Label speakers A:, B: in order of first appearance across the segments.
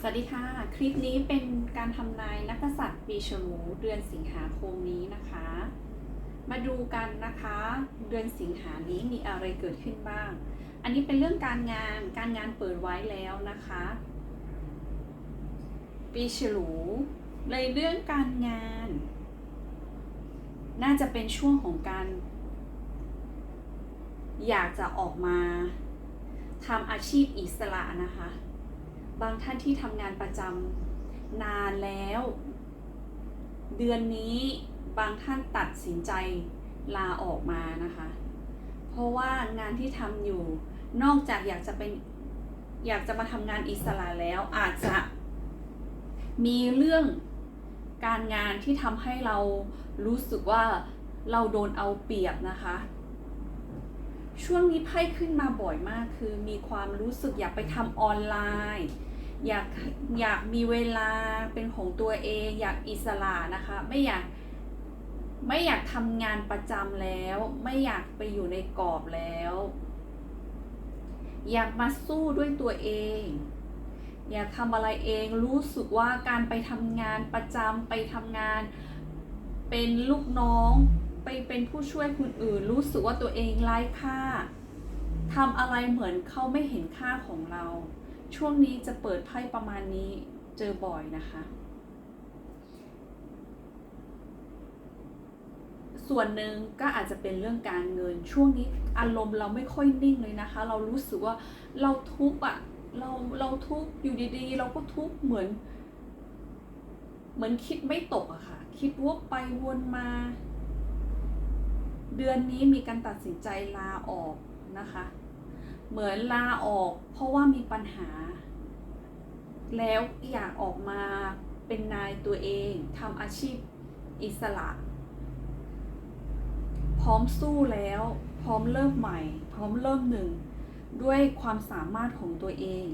A: สวัสดีค่ะ คลิปนี้เป็นการทำนายนักษัตริย์ปีฉลูเดือนสิงหาคมนี้นะคะ มาดูกันนะคะ เดือนสิงหานี้มีอะไรเกิดขึ้นบ้าง อันนี้เป็นเรื่องการงานการงานเปิดไว้แล้วนะคะ ปีฉลูในเรื่องการงาน น่าจะเป็นช่วงของการ อยากจะออกมาทำอาชีพอิสระนะคะ บางท่านที่ทำงานประจำนานแล้ว เดือนนี้บางท่านตัดสินใจลาออกมานะคะ เพราะว่างานที่ทำอยู่ นอกจากอยากจะเป็นอยากจะมาทำงานอิสระแล้วอาจจะมีเรื่องการงานที่ทำให้เรารู้สึกว่าเราโดนเอาเปรียบนะคะ ช่วงนี้ไพ่ขึ้นมาบ่อยมากคือมีความรู้สึกอยากไปทำออนไลน์ อยากอยากมีเวลาเป็นของตัวเอง อยากอิสระนะคะ ไม่อยากไม่อยากทำงานประจำแล้ว ไม่อยากไปอยู่ในกรอบแล้ว อยากมาสู้ด้วยตัวเอง อยากทำอะไรเองรู้สึกว่าการไปทำงานประจำไปทำงาน เป็นลูกน้อง ไปเป็นผู้ช่วยคนอื่น รู้สึกว่าตัวเองไร้ค่าทำอะไรเหมือนเขาไม่เห็นค่าของเรา ช่วงนี้จะเปิดไพ่ประมาณนี้เจอบ่อยนะคะ ส่วนหนึ่งก็อาจจะเป็นเรื่องการเงินช่วงนี้อารมณ์เราไม่ค่อยนิ่งเลยนะคะ เรารู้สึกว่าเราทุกข์อะเราเราทุกข์อยู่ดีๆ เราก็ทุกข์เหมือน เหมือนคิดไม่ตกอะค่ะ คิดวกไปวนมา เดือนนี้มีการตัดสินใจลาออกนะคะ เหมือนลาออก เพราะว่ามีปัญหา แล้วอยากออกมาเป็นนายตัวเองทำอาชีพอิสระ พร้อมสู้แล้ว พร้อมเริ่มใหม่ พร้อมเริ่มหนึ่ง ด้วยความสามารถของตัวเอง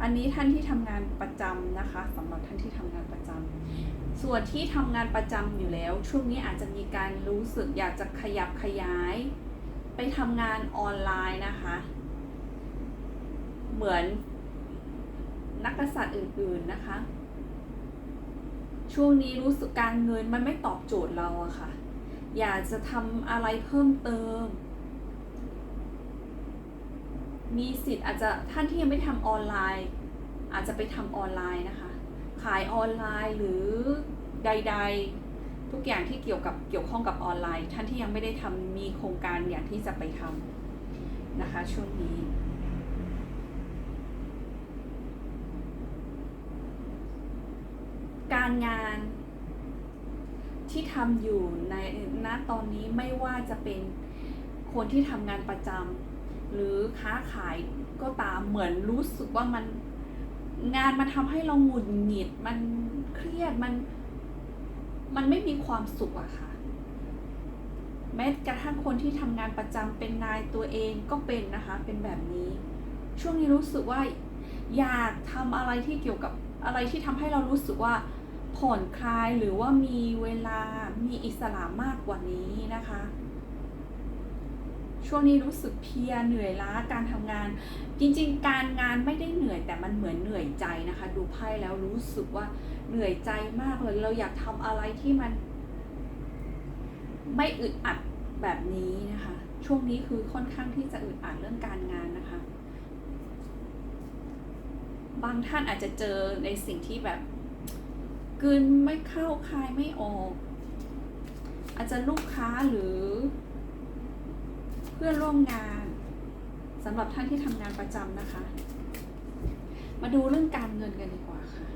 A: อันนี้ท่านที่ทำงานประจำนะคะสำหรับท่านที่ทำงานประจำส่วนที่ทำงานประจำอยู่แล้ว ช่วงนี้อาจจะมีการรู้สึกอยากจะขยับขยาย ไปทำงานออนไลน์นะคะ เหมือนนักกษัตริย์อื่นๆนะคะ ช่วงนี้รู้สึกการเงินมันไม่ตอบโจทย์เราอะค่ะ อยากจะทำอะไรเพิ่มเติม มีสิทธิ์อาจจะท่านที่ยังไม่ทำออนไลน์ อาจจะไปทำออนไลน์นะคะ ขายออนไลน์หรือใด ๆ ทุกอย่างที่เกี่ยวกับเกี่ยวข้องกับออนไลน์ ท่านที่ยังไม่ได้ทำมีโครงการอย่ากที่จะไปทำนะคะ ช่วงนี้การงานที่ทำอยู่ในณตอนนี้ไม่ว่าจะเป็นคนที่ทำงานประจำหรือค้าขายก็ตามเหมือนรู้สึกว่ามันงานมันทำให้เราหงุดหงิดมันเครียดมัน มันไม่มีความสุขอะค่ะ แม้กระทั่งคนที่ทำงานประจำเป็นนายตัวเองก็เป็นนะคะ เป็นแบบนี้ ช่วงนี้รู้สึกว่าอยากทำอะไรที่เกี่ยวกับอะไรที่ทำให้เรารู้สึกว่าผ่อนคลายหรือว่ามีเวลา มีอิสระมากกว่านี้นะคะ ช่วงนี้รู้สึกเพียเหนื่อยล้าการทำงาน จริง ๆ การงานไม่ได้เหนื่อยแต่มันเหมือนเหนื่อยใจนะคะ ดูไพ่แล้วรู้สึกว่า เหนื่อยใจมากเลยเราอยากทำอะไรที่มัน ไม่อึดอัดแบบนี้นะคะ ช่วงนี้คือค่อนข้างที่จะอึดอัดเรื่องการงานนะคะ บางท่านอาจจะเจอในสิ่งที่แบบกืนไม่เข้าคายไม่ออก อาจจะลูกค้าหรือ เพื่อนร่วมงานสำหรับท่านที่ทำงานประจำนะคะ มาดูเรื่องการเงินกันดีกว่าค่ะ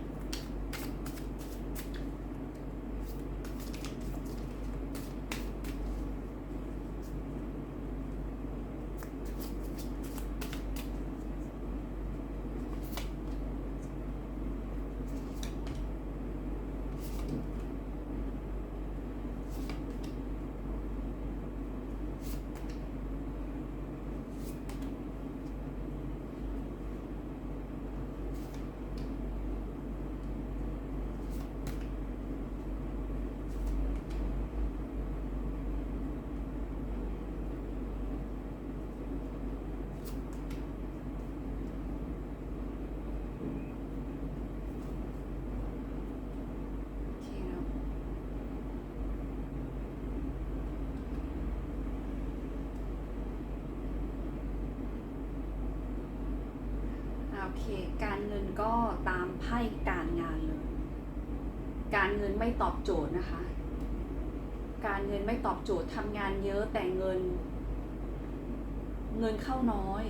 A: อ เค การเงินก็ตามไพ่การงานเลย การเงินไม่ตอบโจทย์นะคะ การเงินไม่ตอบโจทย์ทำงานเยอะแต่เงิน เงินเข้าน้อย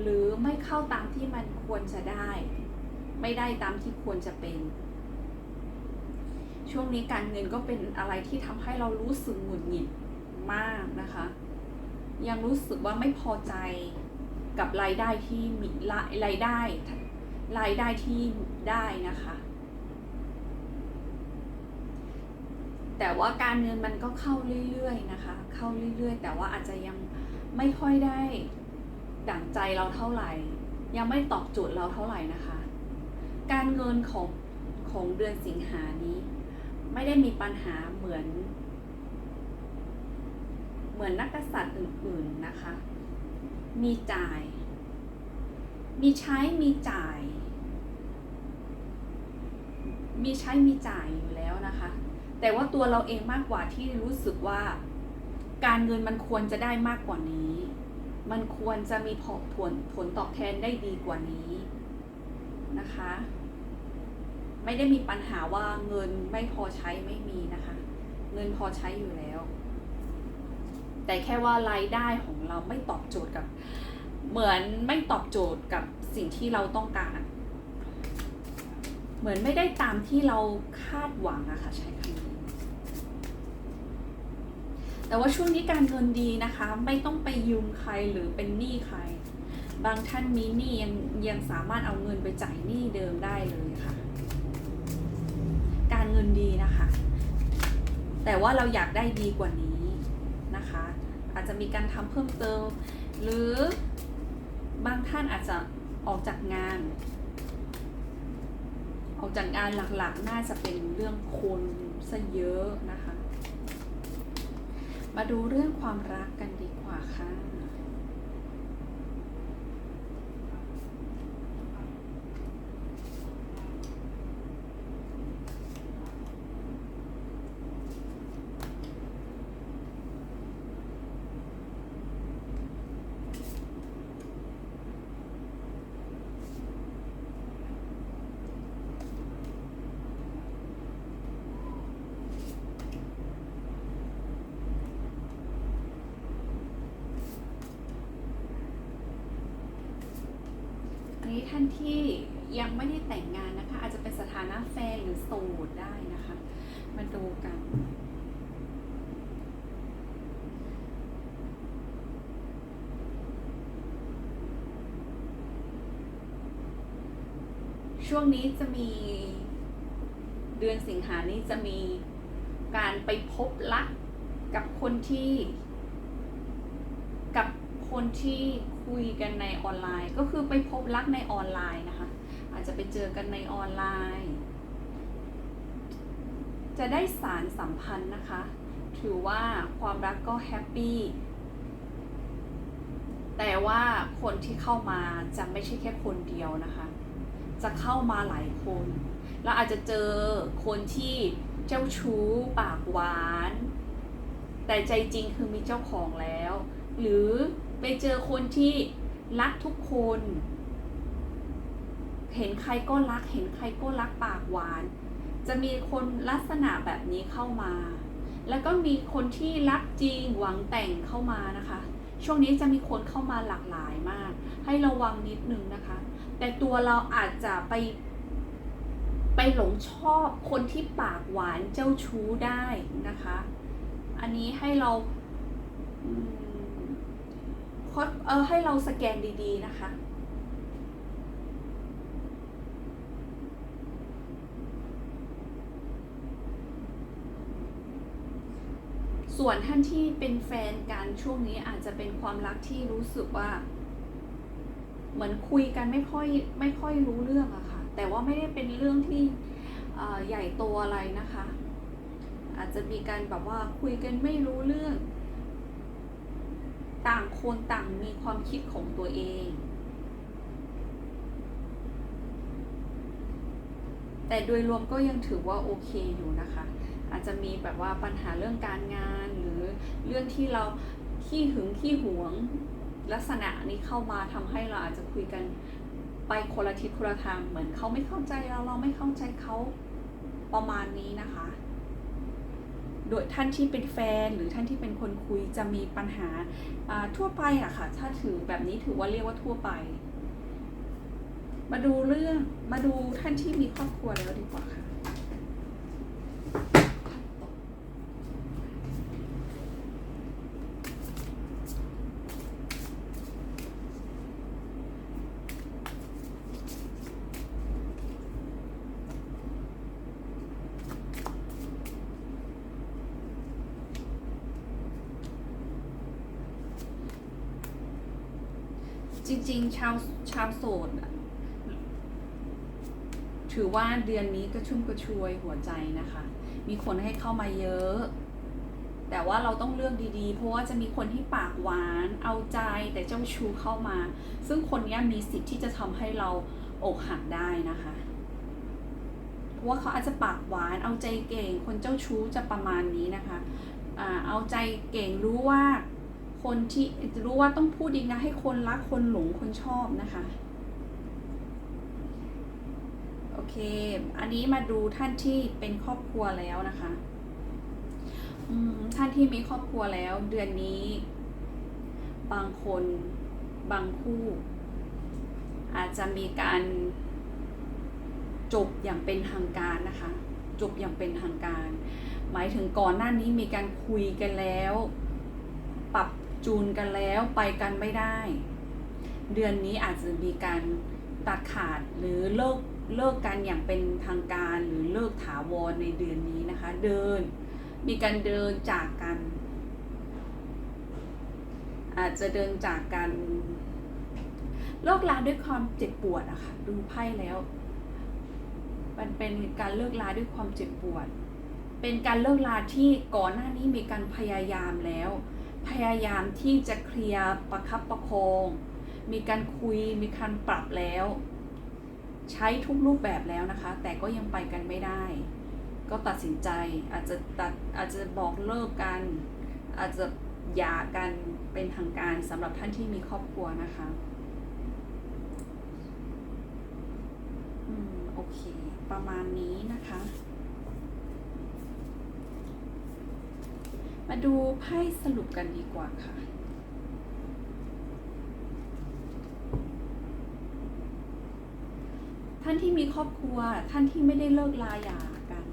A: หรือไม่เข้าตามที่มันควรจะได้ ไม่ได้ตามที่ควรจะเป็น ช่วงนี้การเงินก็เป็นอะไรที่ทำให้เรารู้สึกหงุดหงิดมากนะคะ ยังรู้สึกว่าไม่พอใจ กับรายได้ที่มีรายรายได้รายได้ที่ได้นะคะ แต่ว่าการเงินมันก็เข้าเรื่อยๆนะคะ เข้าเรื่อยๆ แต่ว่าอาจจะยังไม่ค่อยได้ดั่งใจเราเท่าไหร่ ยังไม่ตอบโจทย์เราเท่าไหร่นะคะ การเงินของของเดือนสิงหานี้ ไม่ได้มีปัญหาเหมือน เหมือนนักกษัตริย์อื่นๆนะคะ มีจ่าย มีใช้มีจ่าย มีใช้มีจ่ายอยู่แล้วนะคะ แต่ว่าตัวเราเองมากกว่าที่รู้สึกว่า การเงินมันควรจะได้มากกว่านี้ มันควรจะมีผลผลผลตอบแทนได้ดีกว่านี้นะคะ ไม่ได้มีปัญหาว่าเงินไม่พอใช้ไม่มีนะคะ เงินพอใช้อยู่แล้ว แต่แค่ว่ารายได้ของเราไม่ตอบโจทย์กับ เหมือนไม่ตอบโจทย์กับสิ่งที่เราต้องการ เหมือนไม่ได้ตามที่เราคาดหวังอะค่ะใช้คำนี้แต่ว่าช่วงนี้การเงินดีนะคะ ไม่ต้องไปยืมใครหรือเป็นหนี้ใคร บางท่านมีหนี้ยังยังสามารถเอาเงินไปจ่ายหนี้เดิมได้เลยค่ะ การเงินดีนะคะ แต่ว่าเราอยากได้ดีกว่านี้ นะคะ อาจจะมีการทำเพิ่มเติม หรือบางท่านอาจจะออกจากงาน ออกจากงานหลักๆ น่าจะเป็นเรื่องคนซะเยอะนะคะ มาดูเรื่องความรักกันดีกว่าค่ะ อันนี้ท่านที่ยังไม่ได้แต่งงานนะคะ อาจจะเป็นสถานะแฟนหรือโสดได้นะคะ มาดูกัน ช่วงนี้จะมีเดือนสิงหานี้จะมีการไปพบรักกับคนที่ กับคนที่ คุยกันในออนไลน์ ก็คือไปพบรักในออนไลน์นะคะ อาจจะไปเจอกันในออนไลน์ จะได้สารสัมพันธ์นะคะ ถือว่าความรักก็แฮปปี้แต่ว่าคนที่เข้ามาจะไม่ใช่แค่คนเดียวนะคะ จะเข้ามาหลายคนแล้วอาจจะเจอคนที่เจ้าชู้ปากหวาน แต่ใจจริงคือมีเจ้าของแล้ว หรือ ไปเจอคนที่รักทุกคน เห็นใครก็รัก เห็นใครก็รักปากหวาน จะมีคนลักษณะแบบนี้เข้ามา แล้วก็มีคนที่รักจริงหวังแต่งเข้ามานะคะ ช่วงนี้จะมีคนเข้ามาหลากหลายมาก ให้ระวังนิดนึงนะคะ แต่ตัวเราอาจจะไป ไปหลงชอบคนที่ปากหวานเจ้าชู้ได้นะคะ อันนี้ให้เรา ดเออให้เราสแกนดีๆนะคะ ส่วนท่านที่เป็นแฟนกันช่วงนี้อาจจะเป็นความรักที่รู้สึกว่า เหมือนคุยกันไม่ค่อยไม่ค่อยรู้เรื่องอะค่ะ แต่ว่าไม่ได้เป็นเรื่องที่ใหญ่โตอะไรนะคะ อาจจะมีการแบบว่าคุยกันไม่รู้เรื่อง ต่างคนต่างมีความคิดของตัวเอง แต่โดยรวมก็ยังถือว่าโอเคอยู่นะคะ อาจจะมีแบบว่าปัญหาเรื่องการงานหรือเรื่องที่เราขี้หึงขี้หวงลักษณะนี้เข้ามาทำให้เราอาจจะคุยกันไปคนละทิศคนละทางเหมือนเขาไม่เข้าใจเราเราไม่เข้าใจเขาประมาณนี้นะคะ โดยท่านที่เป็นแฟนหรือท่านที่เป็นคนคุยจะมีปัญหาทั่วไปอะค่ะ ถ้าถือแบบนี้ถือว่าเรียกว่าทั่วไป มาดูเรื่องมาดูท่านที่มีครอบครัวแล้วดีกว่าค่ะ จริง ๆ ชาวชาวโสดอะถือว่าเดือนนี้กระชุ่มกระชวยหัวใจนะคะ มีคนให้เข้ามาเยอะ แต่ว่าเราต้องเลือกดีๆ เพราะว่าจะมีคนที่ปากหวาน เอาใจแต่เจ้าชู้เข้ามา ซึ่งคนนี้มีสิทธิ์ที่จะทำให้เราอกหักได้นะคะเพราะว่าเขาอาจจะปากหวาน เอาใจเก่ง คนเจ้าชู้จะประมาณนี้นะคะอ่าเอาใจเก่งรู้ว่า คนที่รู้ว่าต้องพูดอีนะให้คนรักคนหลงคนชอบนะคะโอเค อันนี้มาดูท่านที่เป็นครอบครัวแล้วนะคะท่านที่มีครอบครัวแล้ว เดือนนี้ บางคนบางคู่ อาจจะมีการจบอย่างเป็นทางการนะคะ จบอย่างเป็นทางการ หมายถึงก่อนหน้านี้มีการคุยกันแล้ว ปรับ จูนกันแล้วไปกันไม่ได้ เดือนนี้อาจจะมีการตัดขาดหรือเลิกเลิกกันอย่างเป็นทางการหรือเลิกถาวรในเดือนนี้นะคะ เดิน มีการเดินจากกัน อาจจะเดินจากกันเลิกลาด้วยความเจ็บปวดอะค่ะดูไพ่แล้ว มันเป็นการเลิกลาด้วยความเจ็บปวด เป็นการเลิกลาที่ก่อนหน้านี้มีการพยายามแล้ว พยายามที่จะเคลียร์ประคับประคอง มีการคุยมีการปรับแล้ว ใช้ทุกรูปแบบแล้วนะคะ แต่ก็ยังไปกันไม่ได้ ก็ตัดสินใจอาจจะตัดอาจจะบอกเลิกกัน อาจจะหย่ากันเป็นทางการสำหรับท่านที่มีครอบครัวนะคะอืมโอเค ประมาณนี้นะคะ มาดูไพ่สรุปกันดีกว่าค่ะ ท่านที่มีครอบครัว ท่านที่ไม่ได้เลิกลาหย่ากัน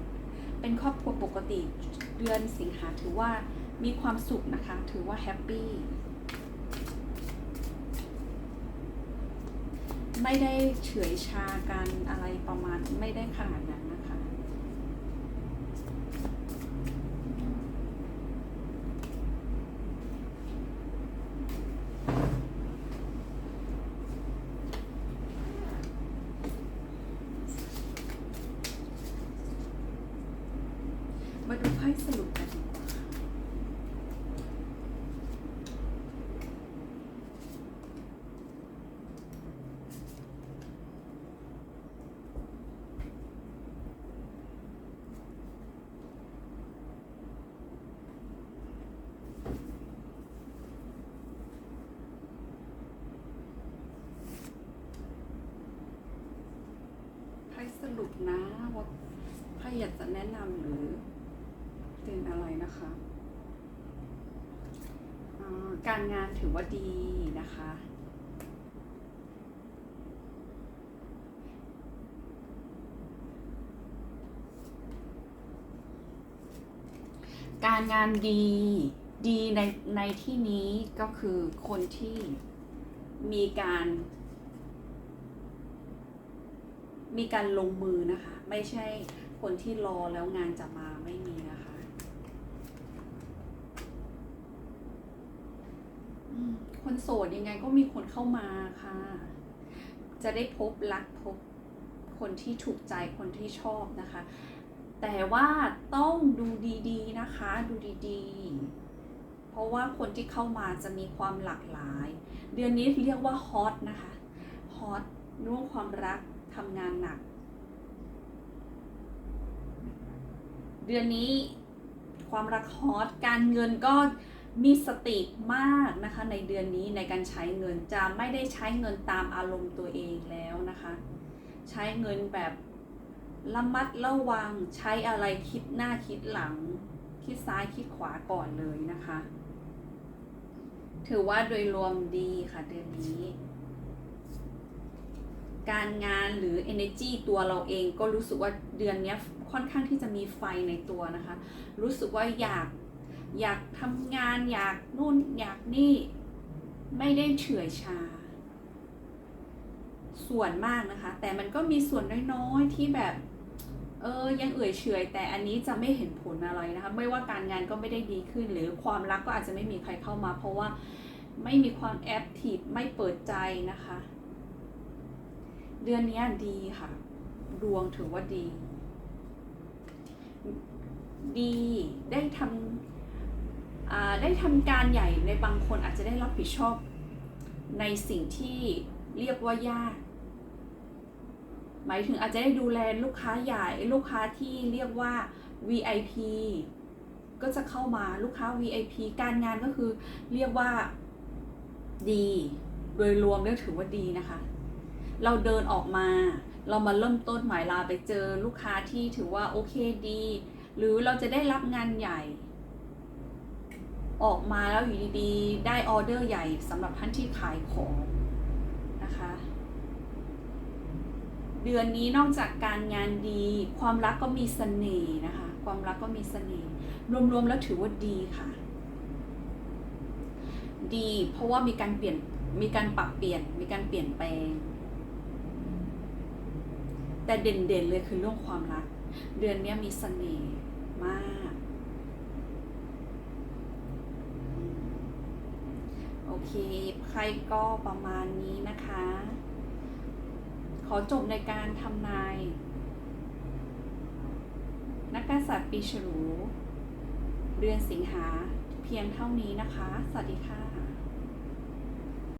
A: เป็นครอบครัวปกติเดือนสิงหาถือว่ามีความสุขนะคะ ถือว่าแฮปปี้ ไม่ได้เฉื่อยชากันอะไรประมาณ ไม่ได้ขนาดนั้นนะคะ มาดูไพ่สรุปกันดีกว่าค่ะ ไพ่สรุปนะว่าไพ่อยากจะแนะนำหรือเตือนอะไรนะคะการงานถือว่าดีนะคะ การงานดีดีในในที่นี้ก็คือคนที่มีการ มีการลงมือนะคะ ไม่ใช่คนที่รอแล้วงานจะมาไม่มีนะคะคนโสดยังไงก็มีคนเข้ามาค่ะ จะได้พบรักพบคนที่ถูกใจคนที่ชอบนะคะ แต่ว่าต้องดูดีๆนะคะ ดูดีๆ เพราะว่าคนที่เข้ามาจะมีความหลากหลาย เดือนนี้เรียกว่าฮอตนะคะฮอตเรื่องความรัก ทำงานหนัก เดือนนี้ความรักฮอตการเงินก็มีสติมากนะคะ ในเดือนนี้ในการใช้เงินจะไม่ได้ใช้เงินตามอารมณ์ตัวเองแล้วนะคะ ใช้เงินแบบระมัดระวังใช้อะไรคิดหน้าคิดหลัง คิดซ้ายคิดขวาก่อนเลยนะคะ ถือว่าโดยรวมดีค่ะเดือนนี้ การงานหรือ energy ตัวเราเองก็รู้สึกว่าเดือนนี้ค่อนข้างที่จะมีไฟในตัวนะคะ รู้สึกว่าอยากอยากทำงานอยากนู่นอยากนี่ไม่ได้เฉื่อยชา ส่วนมากนะคะ แต่มันก็มีส่วนน้อยๆที่แบบเออยังเอื่อยเฉยแต่อันนี้จะไม่เห็นผลอะไรนะคะ ไม่ว่าการงานก็ไม่ได้ดีขึ้น หรือความรักก็อาจจะไม่มีใครเข้ามา เพราะว่าไม่มีความแอคทีฟไม่เปิดใจนะคะ เดือนนี้ดีค่ะ ดวงถือว่าดี ดีได้ทำได้ทำการใหญ่ในบางคนอาจจะได้รับผิดชอบในสิ่งที่เรียกว่ายาก หมายถึงอาจจะได้ดูแลลูกค้าใหญ่ลูกค้าที่เรียกว่า VIP ก็จะเข้ามาลูกค้า VIP การงานก็คือเรียกว่าดี โดยรวมเรียกถือว่าดีนะคะ เราเดินออกมา เรามาเริ่มต้นใหม่ลาไปเจอลูกค้าที่ถือว่าโอเคดี หรือเราจะได้รับงานใหญ่ ออกมาแล้วอยู่ดีๆ ได้ออเดอร์ใหญ่สำหรับท่านที่ขายของนะคะ เดือนนี้นอกจากการงานดี ความรักก็มีเสน่ห์นะคะ ความรักก็มีเสน่ห์รวมๆแล้วถือว่าดีค่ะ ดี เพราะว่ามีการเปลี่ยนมีการปรับเปลี่ยนมีการเปลี่ยนแปลง แต่เด่นๆเลยคือเรื่องความรัก เดือนนี้มีเสน่ห์มาก โอเค ใครก็ประมาณนี้นะคะ ขอจบในการทำนาย นักกษัตริย์ปีฉลู เดือนสิงหาเพียงเท่านี้นะคะ สวัสดีค่ะ